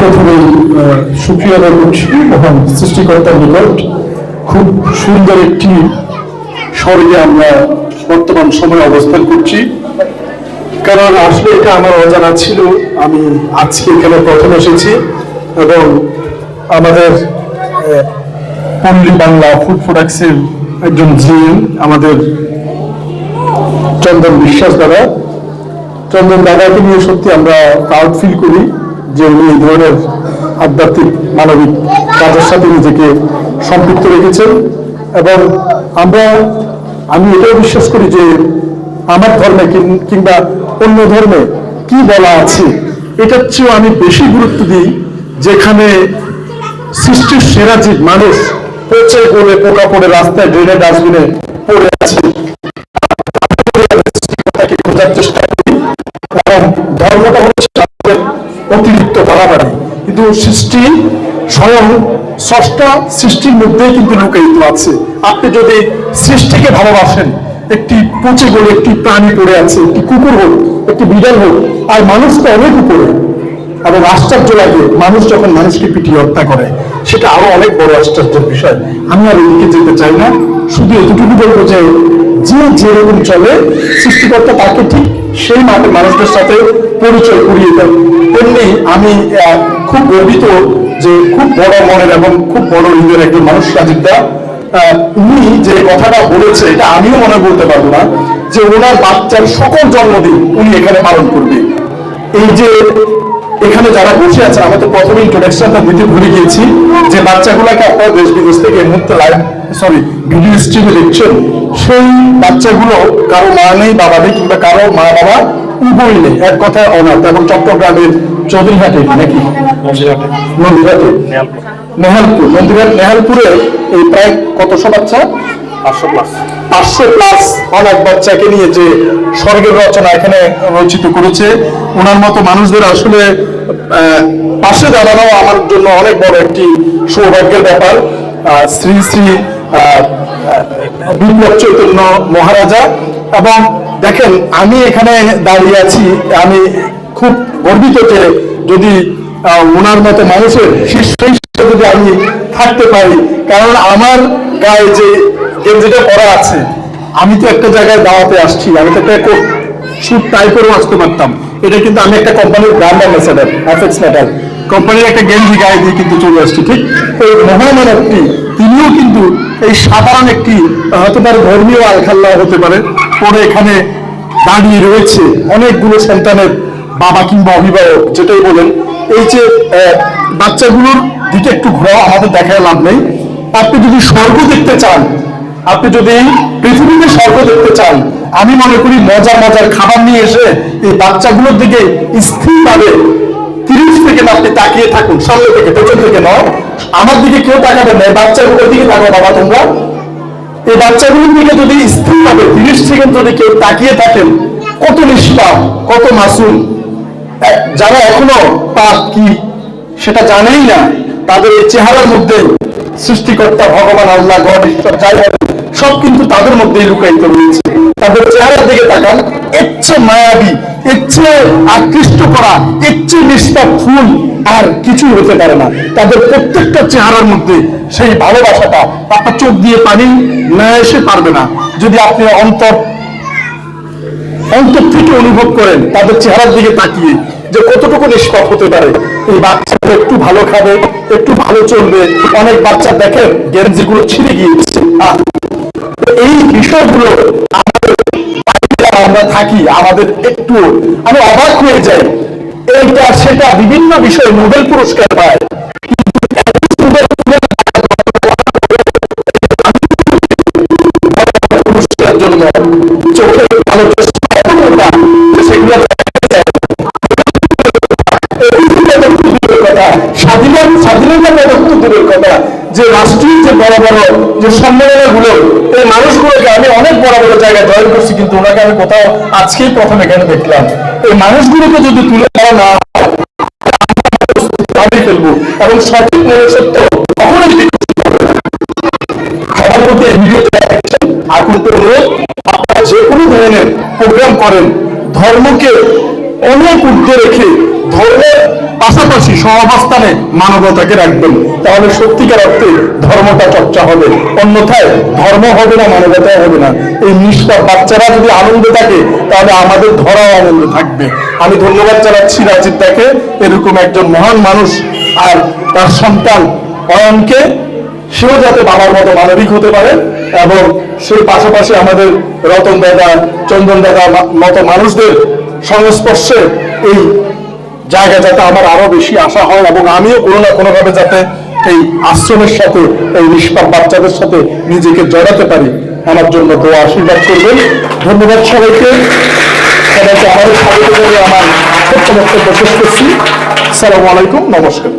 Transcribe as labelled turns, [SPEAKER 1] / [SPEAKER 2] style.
[SPEAKER 1] প্রথমেই সুক্রিয়া করছি মহান সৃষ্টিকর্তার নিকট খুব সুন্দর একটি স্বর্গে আমরা বর্তমান সময়ে অবস্থান করছি। কারণ আসলে এটা আমার অজানা ছিল, আমি আজকে এখানে প্রথম এসেছি এবং আমাদের পল্লী বাংলা ফুড প্রোডাক্টসের একজন জিএম, আমাদের চন্দন বিশ্বাস দাদা। চন্দন দাদাকে নিয়ে সত্যি আমরা প্রাউড ফিল করি। যে উনি এই ধরনের আধ্যাত্মিক, মানবিক কাজের সাথে নিজেকে সম্পৃক্ত রেখেছেন এবং আমরা, আমি এটাও বিশ্বাস করি যে আমার ধর্মে কিংবা অন্য ধর্মে কি বলা আছে, এটার চেয়েও আমি বেশি গুরুত্ব দিই যেখানে সৃষ্টির সেরা জীব মানুষ পচে গলে পোকা পড়ে রাস্তায় ড্রেনের ডাস্টবিনে পড়ে আছে। চেষ্টা করি। এবং ধর্মটা হচ্ছে বাড়াবাড়ি। কিন্তু সৃষ্টি স্বয়ং ষষ্ঠা সৃষ্টির মধ্যেই কিন্তু লুকায়িত আছে। আপনি যদি সৃষ্টিকে ভালোবাসেন, একটি পচে গলে একটি প্রাণী পড়ে আছে, একটি কুকুর হোক, একটি বিড়াল হোক, আর মানুষ তো অনেক উপরে এবং আশ্চর্য লাগে, মানুষ যখন মানুষকে পিটিয়ে হত্যা করে, সেটা আরও অনেক বড় আশ্চর্যের বিষয়। আমি আর ওইদিকে যেতে চাই না, শুধু এতটুকু বলব যে যে যেরকম চলে সৃষ্টিকর্তা তাকে ঠিক সেই মাঠের মানুষদের সাথে পরিচয় করিয়ে দেয়। তেমনি আমি খুব গর্বিত যে খুব বড় মনের এবং খুব বড় হৃদয়ের একজন মানুষ রাজীব দা। আহ, উনি যে কথাটা বলেছে এটা আমিও মনে বলতে পারব না যে ওনার বাচ্চার সকল জন্মদিন উনি এখানে পালন করবে। এই যে এখানে যারা বসে আছে আমরা তো প্রথমে ইন্ট্রোডাকশনটা দিতে ভুলে গিয়েছি যে বাচ্চাগুলোকে আপনারা দেশ বিদেশ থেকে এই মুহূর্তে লাইভ সরি ভিডিও স্ট্রিমে দেখছেন। সেই বাচ্চাগুলো কারও মা নেই বাবা নেই কিংবা কারও মা বাবা উভয় নেই। এক কথায় অনাথ। এবং চট্টগ্রামের চৌধুরীহাটে নাকি? নন্দীঘাটে নেহালপুর। নন্দীঘাট নেহালপুরে এই প্রায় কতশো বাচ্চা?
[SPEAKER 2] পাঁচশো প্লাস
[SPEAKER 1] অনেক বাচ্চাকে নিয়ে যে স্বর্গের রচনা এখানে রচিত করেছে, ওনার মতো মানুষদের আসলে পাশে দাঁড়ানো আমার জন্য অনেক বড় একটি সৌভাগ্যের ব্যাপার। শ্রী শ্রী বিপ্লব চৈতন্য মহারাজা। এবং দেখেন, আমি এখানে দাঁড়িয়ে আছি, আমি খুব গর্বিত যে যদি ওনার মতো মানুষের শীর্ষ যদি আমি থাকতে পারি, কারণ আমার গায়ে যে গেঞ্জিটা পরা আছে। আমি তো একটা জায়গায় দাওয়াতে আসছি, আমি তো একটা শুট টাই আসতে পারতাম। এটা কিন্তু আমি একটা কোম্পানির ব্র্যান্ড অ্যাম্বাসেডার এফএক্স মেটাল কোম্পানির একটা গেঞ্জি গায়ে দিয়ে কিন্তু চলে আসছি, ঠিক? এই মহামানবটি, তিনিও কিন্তু এই সাধারণ একটি, হতে পারে ধর্মীয় আলখাল্লা হতে পারে, পরে এখানে দাঁড়িয়ে রয়েছে অনেকগুলো সন্তানের বাবা কিংবা অভিভাবক, যেটাই বলেন। এই যে বাচ্চাগুলোর দিকে একটু ঘোরাও, আমাদের দেখায় লাভ নেই। আপনি যদি স্বর্গ দেখতে চান আপনি যদি পৃথিবীতে স্বর্গ দেখতে চান, আমি মনে করি মজার মজার খাবার নিয়ে এসে এই বাচ্চাগুলোর দিকে স্থিরভাবে তিরিশ সেকেন্ড আপনি তাকিয়ে থাকুন, সামনে থেকে, পেছন থেকে নয়। আমার দিকে কেউ তাকাবে না বাচ্চাগুলোর দিকে তাকাও বাবা তোমরা। এই বাচ্চাগুলোর দিকে যদি স্থিরভাবে তিরিশ সেকেন্ড যদি কেউ তাকিয়ে থাকেন, কত নিষ্পাপ কত মাসুম যারা এখনও পাপ কি সেটা জানেই না, তাদের এই চেহারার মধ্যে সৃষ্টিকর্তা ভগবান আল্লাহ, গড, ঈশ্বর যাই সব কিন্তু তাদের মধ্যেই লুকায়িত রয়েছে। তাদের চেহারার দিকে তাকান। চেয়ে মায়াবী চেয়ে আকৃষ্ট করা চেয়ে নিষ্পাপ ফুল আর কিছু হতে পারে না। তাদের প্রত্যেকটা চেহারার মধ্যে সেই ভালোবাসাটা আপনার চোখ দিয়ে পানি না এসে পারবে না। যদি আপনি অন্তর অন্তর থেকে অনুভব করেন, তাদের চেহারার দিকে তাকিয়ে যে কতটুকু নিষ্পাপ হতে পারে। এই বাচ্চাটা একটু ভালো খাবে, একটু ভালো চলবে। অনেক বাচ্চা দেখেন গেঞ্জি গুলো ছিঁড়ে গিয়েছে। বিষয়গুলো আমরা থাকি, আমাদের একটু আমি অবাক হয়ে যাই। এইটা, সেটা বিভিন্ন বিষয়ে নোবেল পুরস্কার পায়। স্বাধীনতা কথা যে রাষ্ট্রীয় যে বড় বড় যে সম্মেলনগুলো এই মানুষগুলোকে আমি অনেক বড় বড় জায়গায় জয়েন করছি, কিন্তু ওনাকে আমি কোথাও আজকেই প্রথম এখানে দেখলাম। এই মানুষগুলোকে যদি তুলে ধরা না এবং সঠিক যে কোনো ধরনের প্রোগ্রাম করেন, ধর্মকে অনেক ঊর্ধ্বে রেখে ধর্মের পাশাপাশি সহাবস্থানে মানবতাকে রাখবেন। তাহলে সত্যিকার অর্থে ধর্মটা চর্চা হবে। অন্যথায় ধর্ম হবে না মানবতা হবে না। এই নিষ্ঠা বাচ্চারা যদি আনন্দ থাকে, তাহলে আমাদের ধরাও আনন্দ থাকবে। আমি ধন্যবাদ জানাচ্ছি রাজীব দাকে, এরকম একজন মহান মানুষ, আর তার সন্তান অয়নকে। সেও যাতে বাবার মতো মানবিক হতে পারে, এবং সেই পাশাপাশি আমাদের রতন দাদা, চন্দন দাদা মতো মানুষদের সংস্পর্শে এই জায়গা যাতে আমার আরও বেশি আশা হয় এবং আমিও কোনো না কোনোভাবে যাতে এই আশ্রমের সাথে, এই নিষ্পাপ বাচ্চাদের সাথে নিজেকে জড়াতে পারি, আমার জন্য দোয়া আশীর্বাদ করবেন। ধন্যবাদ সবাইকে। সবাইকে স্বাগত করে আমার বক্তব্য শেষ করছি। সালামু আলাইকুম, নমস্কার।